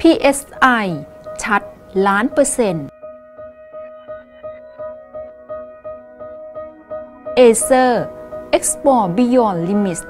PSI ชัดล้านเปอร์เซ็นต์ Acer Explore Beyond Limits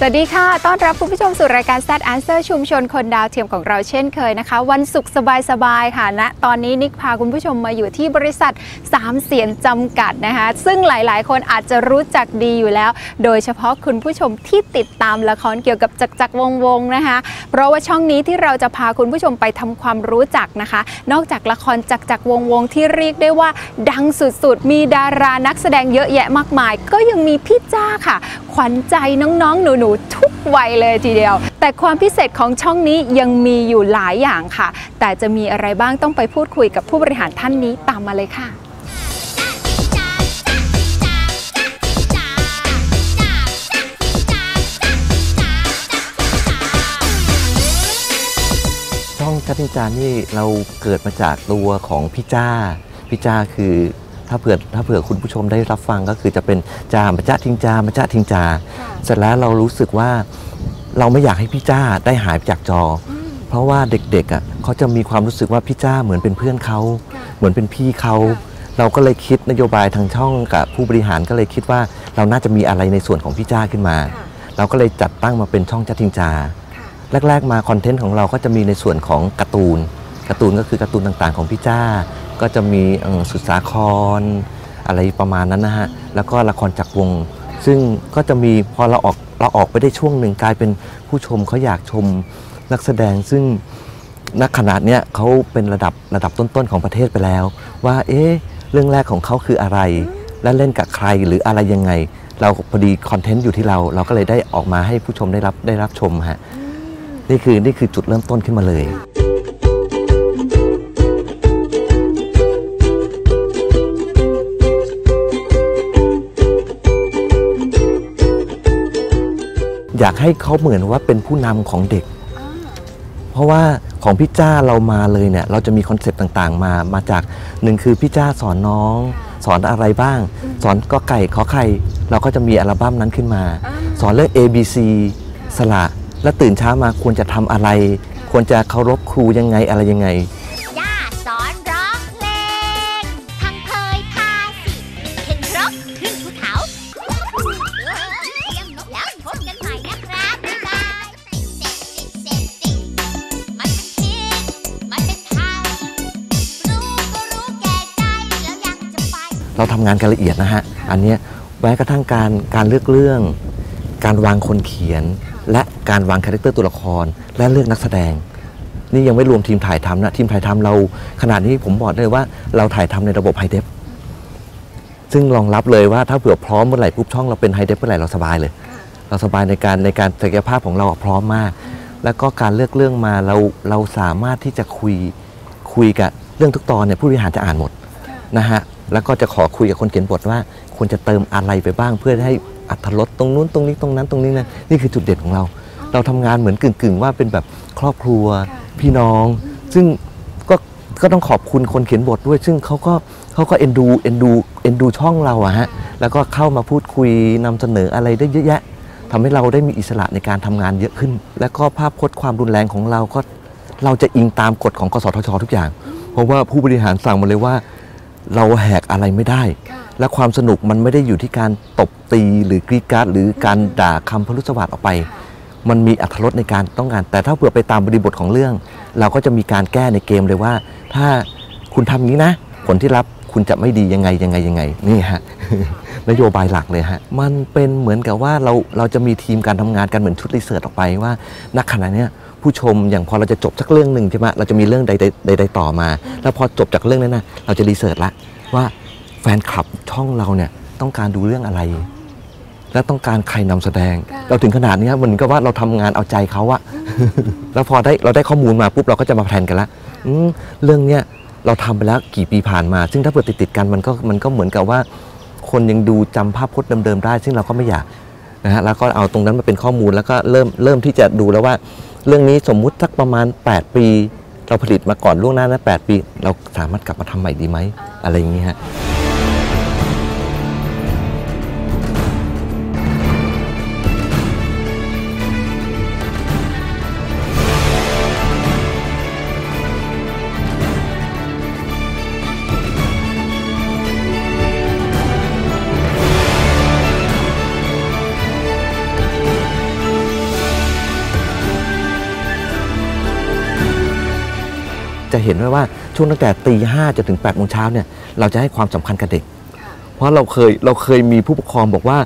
สวัสดีค่ะ ต้อนรับคุณผู้ชมสู่รายการ Stat Answer ชุมชนคนดาวเทียมของเราเช่นเคยนะคะ วันศุกร์สบายๆค่ะณนะตอนนี้นิกพาคุณผู้ชมมาอยู่ที่บริษัท 3 เสียนจำกัดนะคะ ซึ่งหลายๆ คนอาจจะรู้จักดีอยู่แล้ว โดยเฉพาะคุณผู้ชมที่ติดตามละครเกี่ยวกับจักรจักรวงวงนะคะ เพราะว่าช่องนี้ที่เราจะพาคุณผู้ชมไปทำความรู้จักนะคะ นอกจากละครจักรจักรวงวงที่เรียกได้ว่า ดังสุดๆ มีดารานักแสดงเยอะแยะมากมาย ก็ยังมีพี่จ้าค่ะ ขวัญใจน้องๆหนููทุกวัยเลยทีเดียว แต่ความพิเศษของช่องนี้ยังมีอยู่หลายอย่างค่ะ แต่จะมีอะไรบ้างต้องไปพูดคุยกับผู้บริหารท่านนี้ตามมาเลยค่ะช่องจัดนิจานี่เราเกิดมาจากตัวของพี่จ้าพี่จ้าคือ ถ้าเผื่อถ้าเผื่อคุณผู้ชมได้รับฟังก็คือจะเป็นจามาจ้าทิงจามาจ้าทิงจา เสร็จแล้วเรารู้สึกว่าเราไม่อยากให้พี่จ้าได้หายไปจากจออเพราะว่าเด็กๆอะเขาจะมีความรู้สึกว่าพี่จ้าเหมือนเป็นเพื่อนเขาเหมือนเป็นพี่เขาเราก็เลยคิดนโยบายทางช่องกับผู้บริหารก็เลยคิดว่าเราน่าจะมีอะไรในส่วนของพี่จ้าขึ้นมา เราก็เลยจัดตั้งมาเป็นช่องจ้าทิงจา แรก ๆ มาคอนเทนต์ของเราก็จะมีในส่วนของการ์ตูน การ์ตูนก็คือการ์ตูนต่างๆ ของพี่จ้า ก็จะมีสุดสาคร อะไรประมาณนั้นนะฮะ แล้วก็ละครจากวง ซึ่งก็จะมีพอเราออกเราออกไปได้ช่วงหนึ่งกลายเป็นผู้ชมเขาอยากชมนักแสดงซึ่งณขนาดเนี้ยเขาเป็นระดับระดับต้นๆของประเทศไปแล้ว ว่าเอ๊ะเรื่องแรกของเขาคืออะไร และเล่นกับใครหรืออะไรยังไง เราพอดีคอนเทนต์อยู่ที่เรา เราก็เลยได้ออกมาให้ผู้ชมได้รับได้รับชมฮะนี่คือนี่คือจุดเริ่มต้นขึ้นมาเลย อยากให้เขาเหมือนว่าเป็นผู้นำของเด็ก เพราะว่าของพี่จ้าเรามาเลยเนี่ย เราจะมีคอนเซปต์ต่างๆ มามาจากหนึ่งคือพี่จ้าสอนน้อง สอนอะไรบ้าง สอนก็ไก่ขอไข่เราก็จะมีอัลบั้มนั้นขึ้นมา สอนเรื่อง A B C สละแล้วตื่นเช้ามาควรจะทำอะไร ควรจะเคารพครูยังไงอะไรยังไง เราทำงานกันละเอียดนะฮะ อันเนี้ยแม้กระทั่งการการเลือกเรื่อง การวางคนเขียน และการวางคาแรคเตอร์ตัวละคร และเลือกนักแสดง นี่ยังไม่รวมทีมถ่ายทำนะทีมถ่ายทำเราขนาดนี้ผมบอกได้เลยว่าเราถ่ายทำในระบบไฮเดฟซึ่งรองรับเลยว่าถ้าเผื่อพร้อมเมื่อไหร่ปุ๊บช่องเราเป็นไฮเดฟเมื่อไหร่เราสบายเลย เราสบายในการในการศักยภาพของเราอะพร้อมมาก แล้วก็การเลือกเรื่องมาเราเราสามารถที่จะคุยคุยกับเรื่องทุกตอนเนี่ยผู้บริหารจะอ่านหมดนะฮะ แล้วก็จะขอคุยกับคนเขียนบทว่าควรจะเติมอะไรไปบ้าง เพื่อให้อัตรสตรงนู้นตรงนี้ตรงนั้นตรงนี้นะนี่คือจุดเด่นของเรา เราทำงานเหมือนกึ่งๆ ว่าเป็นแบบครอบครัวพี่น้อง ซึ่งก็ก็ต้องขอบคุณคนเขียนบทด้วย ซึ่งเขาก็เขาก็เอ็นดูเอ็นดูเอ็นดูช่องเราอะฮะแล้วก็เข้ามาพูดคุยนำเสนออะไรได้เยอะแยะทำให้เราได้มีอิสระในการทำงานเยอะขึ้น แล้วก็ภาพพจน์ความรุนแรงของเราก็เราจะอิงตามกฎของกสทช ทุกอย่าง เพราะว่าผู้บริหารสั่งมาเลยว่า เราแหกอะไรไม่ได้ และความสนุกมันไม่ได้อยู่ที่การตบตีหรือกรีดกราร์ดหรือการด่าคำพลุสวัสดออกไป มันมีอัตรสในการต้องการ แต่ถ้าเผื่อไปตามบริบทของเรื่อง เราก็จะมีการแก้ในเกมเลยว่า ถ้าคุณทำอย่างนี้นะ ผลที่รับคุณจะไม่ดียังไงยังไงยังไงนี่ฮะนโยบายหลักเลยฮะ มันเป็นเหมือนกับว่าเราเราจะมีทีมการทำงานกันเหมือนชุดรีเสิร์ชออกไปว่าณขณะเนี้ย ผู้ชมอย่างพอเราจะจบสักเรื่องหนึ่งใช่ไหมเราจะมีเรื่องใดๆใดๆต่อมา แล้วพอจบจากเรื่องนั้นนะเราจะรีเสิร์ชละว่าแฟนคลับช่องเราเนี่ยต้องการดูเรื่องอะไร และต้องการใครนำแสดง เราถึงขนาดนี้มันก็ว่าเราทำงานเอาใจเขาอะแล้วพอได้เราได้ข้อมูลมาปุ๊บเราก็จะมาแพลนกันละอืมเรื่องเนี้ยเราทำไปแล้วกี่ปีผ่านมา ซึ่งถ้าเปิดติดติดๆกันมันก็มันก็เหมือนกับว่า คนยังดูจำภาพพจน์เดิมๆได้ ซึ่งเราก็ไม่อยากนะฮะแล้วก็เอาตรงนั้นมาเป็นข้อมูลแล้วก็เริ่มเริ่มที่จะดูแล้วว่า เรื่องนี้สมมุติสักประมาณ 8 ปี เราผลิตมาก่อนล่วงหน้านะ8ปี เราสามารถกลับมาทำใหม่ดีไหมอะไรอย่างนี้ฮะ จะเห็นได้ว่าช่วงตั้งแต่ตีห้าจนถึง8ปดโมงเช้าเนี่ยเราจะให้ความสำคัญกับเด็ก เพราะเราเคยเราเคยมีผู้ปกครองบอกว่า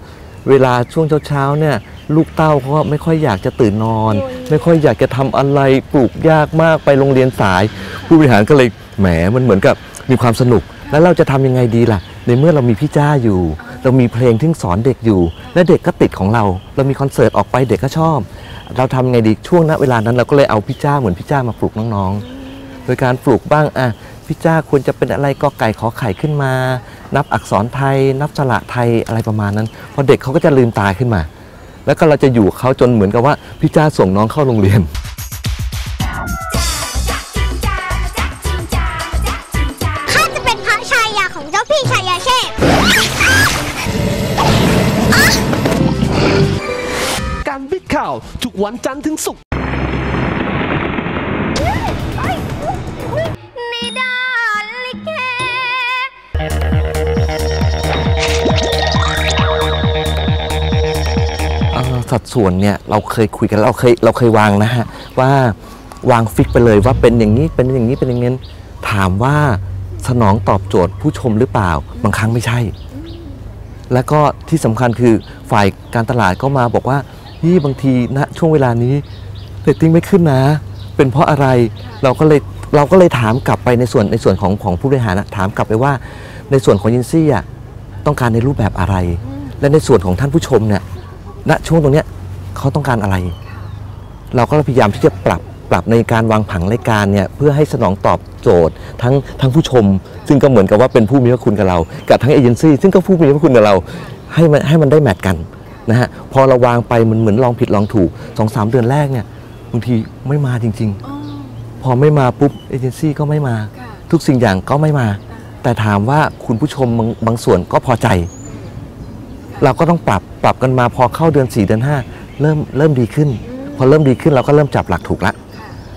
เวลาช่วงเช้าๆเนี่ยลูกเต้าเขาก็ไม่ค่อยอยากจะตื่นนอน ไม่ค่อยอยากจะทำอะไรปลูกยากมากไปโรงเรียนสาย ผู้บริหารก็เลยแหมมันเหมือนกับมีความสนุก แล้วเราจะทำยังไงดีล่ะ ในเมื่อเรามีพี่จ้าอยู่ เรามีเพลงที่สอนเด็กอยู่ และเด็กก็ติดของเรา เรามีคอนเสิร์ตออกไปเด็กก็ชอบ เราทำยังไงดีช่วงณเวลานั้นเราก็เลยเอาพี่จ้าเหมือนพี่จ้ามาปลูกน้องๆ โดยการปลูกบ้างอะพี่จ้าควรจะเป็นอะไรก็ไก่ขอไข่ขึ้นมา นับอักษรไทย นับสระไทยอะไรประมาณนั้นพอเด็กเขาก็จะลืมตาขึ้นมา แล้วก็เราจะอยู่กับเขาจนเหมือนกับว่าพี่จ้าส่งน้องเข้าโรงเรียนข้าจะเป็นพระชายาของเจ้าพี่ชายาเชษการวิดข่าวทุกวันจันทร์ถึงศุกร์ ส่วนเนี่ยเราเคยคุยกันเราเคยเราเคยวางนะฮะว่าวางฟิกไปเลยว่าเป็นอย่างนี้เป็นอย่างนี้เป็นอย่างนี้ถามว่าสนองตอบโจทย์ผู้ชมหรือเปล่าบางครั้งไม่ใช่ แล้วก็ที่สำคัญคือฝ่ายการตลาดก็มาบอกว่าพี่บางทีณช่วงเวลานี้เรตติ้งไม่ขึ้นนะ เป็นเพราะอะไรเราก็เลยเราก็เลยถามกลับไปในส่วนในส่วนของของผู้บริหารนะถามกลับไปว่าในส่วนของยินซี่อะต้องการในรูปแบบอะไร และในส่วนของท่านผู้ชมเนี่ยณช่วงตรงเนี้ย เขาต้องการอะไร เราก็พยายามที่จะปรับปรับในการวางผังรายการเนี่ยเพื่อให้สนองตอบโจทย์ทั้งทั้งผู้ชม ซึ่งก็เหมือนกับว่าเป็นผู้มีพระคุณกับเรา กับทั้งเอเจนซี่ซึ่งก็ผู้มีพระคุณกับเราให้มันให้มันได้แมทกันนะฮะพอเราวางไปมันเหมือนลองผิดลองถูกสองสามเดือนแรกเนี่ยบางทีไม่มาจริง ๆ พอไม่มาปุ๊บเอเจนซี่ก็ไม่มา ทุกสิ่งอย่างก็ไม่มา แต่ถามว่าคุณผู้ชมบางบางส่วนก็พอใจ เราก็ต้องปรับปรับกันมาพอเข้าเดือน 4 เดือน 5 เริ่มเริ่มดีขึ้น พอเริ่มดีขึ้นเราก็เริ่มจับหลักถูกแล้ว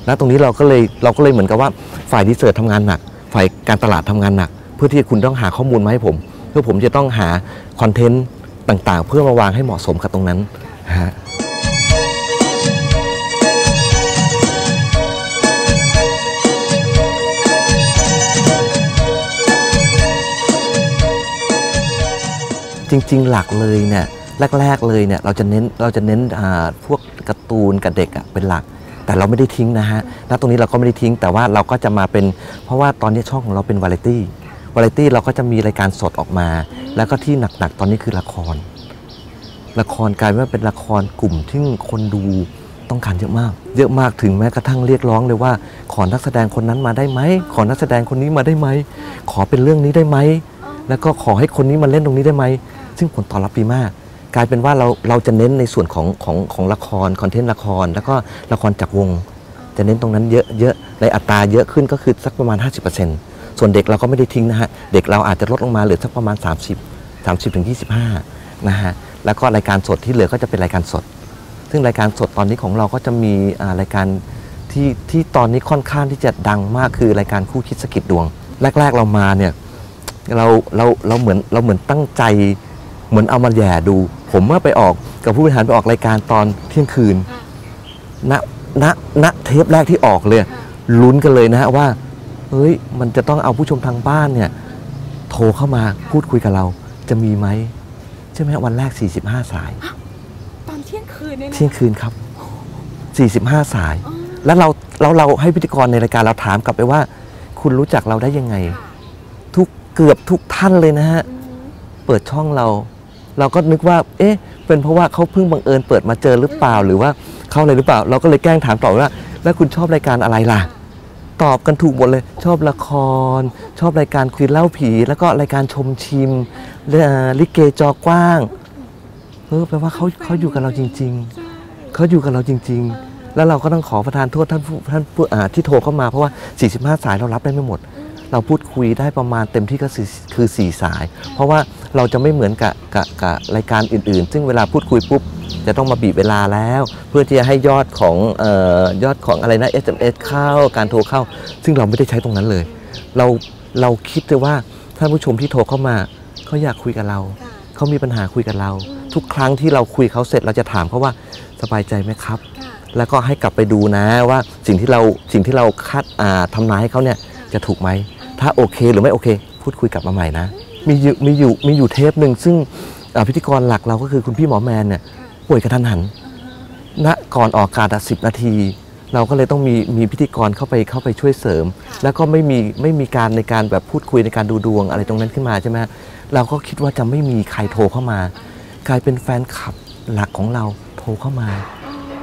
แล้วตรงนี้เราก็เลยเราก็เลยเหมือนกับว่าฝ่ายดีเซอร์ทำงานหนัก ฝ่ายการตลาดทำงานหนัก เพื่อที่คุณต้องหาข้อมูลมาให้ผม เพื่อผมจะต้องหาคอนเทนต์ต่างๆ เพื่อมาวางให้เหมาะสมกับตรงนั้นฮะจริง ๆ หลักเลยเนี่ย แรก ๆเลยเนี่ยเราจะเน้นเราจะเน้นพวกการ์ตูนกับเด็กอะเป็นหลัก แต่เราไม่ได้ทิ้งนะฮะณตรงนี้เราก็ไม่ได้ทิ้ง แต่ว่าเราก็จะมาเป็น เพราะว่าตอนนี้ช่องของเราเป็นวาไรตี้วาไรตี้เราก็จะมีรายการสดออกมา แล้วก็ที่หนักๆตอนนี้คือละคร ละครกลายเป็นว่าเป็นละครกลุ่มที่คนดูต้องการเยอะมาก เยอะมากถึงแม้กระทั่งเรียกร้องเลยว่า ขอนักแสดงคนนั้นมาได้ไหม ขอนักแสดงคนนี้มาได้ไหม ขอเป็นเรื่องนี้ได้ไหม แล้วก็ขอให้คนนี้มาเล่นตรงนี้ได้ไหม ซึ่งผลตอบรับดีมาก กลายเป็นว่าเราเราจะเน้นในส่วนของของของละครคอนเทนต์ละคร แล้วก็ละครจากวง จะเน้นตรงนั้นเยอะเยอะในอัตราเยอะขึ้นก็คือสักประมาณ 50%ส่วนเด็กเราก็ไม่ได้ทิ้งนะฮะเด็กเราอาจจะลดลงมาเหลือสักประมาณ 30 30ถึง25นะฮะแล้วก็รายการสดที่เหลือก็จะเป็นรายการสด ซึ่งรายการสดตอนนี้ของเราก็จะมีอ่ารายการที่ที่ตอนนี้ค่อนข้างที่จะดังมากคือรายการคู่คิดสกิดดวง แรก ๆเรามาเนี่ยเราเราเราเหมือนเราเหมือนตั้งใจเหมือนเอามาแย่ดู ผมเมื่อไปออกกับผู้บริหารไปออกรายการตอนเที่ยงคืนณณณเทปแรกที่ออกเลยลุ้นกันเลยนะฮะว่าเฮ้ยมันจะต้องเอาผู้ชมทางบ้านเนี่ยโทรเข้ามาพูดคุยกับเรา จะมีไหมใช่ไหมฮะวันแรก 45 สาย ตอนเที่ยงคืนเนี่ยนะเที่ยงคืนครับ 45 สาย แล้วเราเราเราให้พิธีกรในรายการเราถามกลับไปว่า คุณรู้จักเราได้ยังไง ทุกเกือบทุกท่านเลยนะฮะ เปิดช่องเรา เราก็นึกว่า เอ๊ะ เป็นเพราะว่าเขาเพิ่งบังเอิญเปิดมาเจอหรือเปล่าหรือว่าเขาอะไรหรือเปล่า เราก็เลยแกล้งถามต่อว่า แล้วคุณชอบรายการอะไรล่ะ ตอบกันถูกหมดเลย ชอบละคร ชอบรายการคุยเล่าผี แล้วก็รายการชมชิมเอ่อลิเกจอกว้างเออแปลว่าเขาเขาอยู่กับเราจริง ๆเขาอยู่กับเราจริง ๆ แล้วเราก็ต้องขอประทานโทษท่านผู้ท่านผู้อ่าที่โทรเข้ามาเพราะว่า 45 สายเรารับได้ไม่หมด เราพูดคุยได้ประมาณเต็มที่ก็คือคือ 4 สาย เพราะว่าเราจะไม่เหมือนกับกับกับรายการอื่นๆ ซึ่งเวลาพูดคุยปุ๊บจะต้องมาบีบเวลาแล้ว เพื่อที่จะให้ยอดของเออยอดของอะไรนะ SMS เข้าการโทรเข้า ซึ่งเราไม่ได้ใช้ตรงนั้นเลย เราเราคิดเลยว่าท่านผู้ชมที่โทรเข้ามาเขาอยากคุยกับเราเขามีปัญหาคุยกับเรา ทุกครั้งที่เราคุยเขาเสร็จเราจะถามเขาว่าสบายใจไหมครับ แล้วก็ให้กลับไปดูนะว่าสิ่งที่เราสิ่งที่เราคาดอ่าทำนายให้เขาเนี่ยจะถูกไหม ถ้าโอเคหรือไม่โอเค พูดคุยกลับมาใหม่นะ มีอยู่มีอยู่มีอยู่เทปหนึ่งซึ่งอ่าพิธีกรหลักเราก็คือคุณพี่หมอแมนเนี่ยป่วยกระทันหันณก่อนออกอากาศสิบนาที เราก็เลยต้องมีมีพิธีกรเข้าไปเข้าไปช่วยเสริม แล้วก็ไม่มีไม่มีการในการแบบพูดคุยในการดูดวงอะไรตรงนั้นขึ้นมาใช่ไหมเราก็คิดว่าจะไม่มีใครโทรเข้ามา กลายเป็นแฟนคลับหลักของเราโทรเข้ามา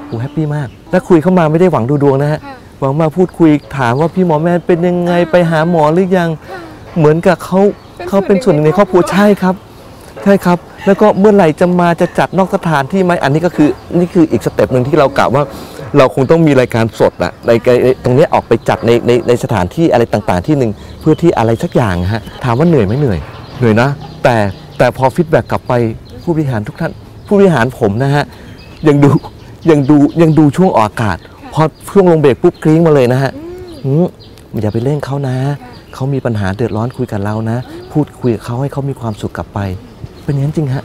โอ้แฮปปี้มาก แล้วคุยเข้ามาไม่ได้หวังดูดวงนะฮะ หวังมาพูดคุยถามว่าพี่หมอแมนเป็นยังไงไปหาหมอหรือยังเหมือนกับเขาเขาเป็นส่วนหนึ่งในครอบครัวใช่ครับใช่ครับ แล้วก็เมื่อไหร่จะมาจะจัดนอกสถานที่ไหมอันนี้ก็คือนี่คืออีกสเต็ปหนึ่งที่เรากะว่า เราคงต้องมีรายการสดอะในในตรงเนี้ยออกไปจัดในในในสถานที่อะไรต่างๆ ที่หนึ่งเพื่อที่อะไรสักอย่างฮะถามว่าเหนื่อยไหมเหนื่อยเหนื่อยนะ แต่แต่พอฟีดแบ็กกลับไปผู้บริหารทุกท่าน ผู้บริหารผมนะฮะยังดูยังดูยังดูช่วงออกอากาศ พอช่วงลงเบรกปุ๊บกริ้งมาเลยนะฮะอืมอย่าไปเล่นเขานะ เขามีปัญหาเดือดร้อนคุยกับเรานะ พูดคุยกับเขาให้เขามีความสุขกลับไป เป็นอย่างนั้นจริงฮะ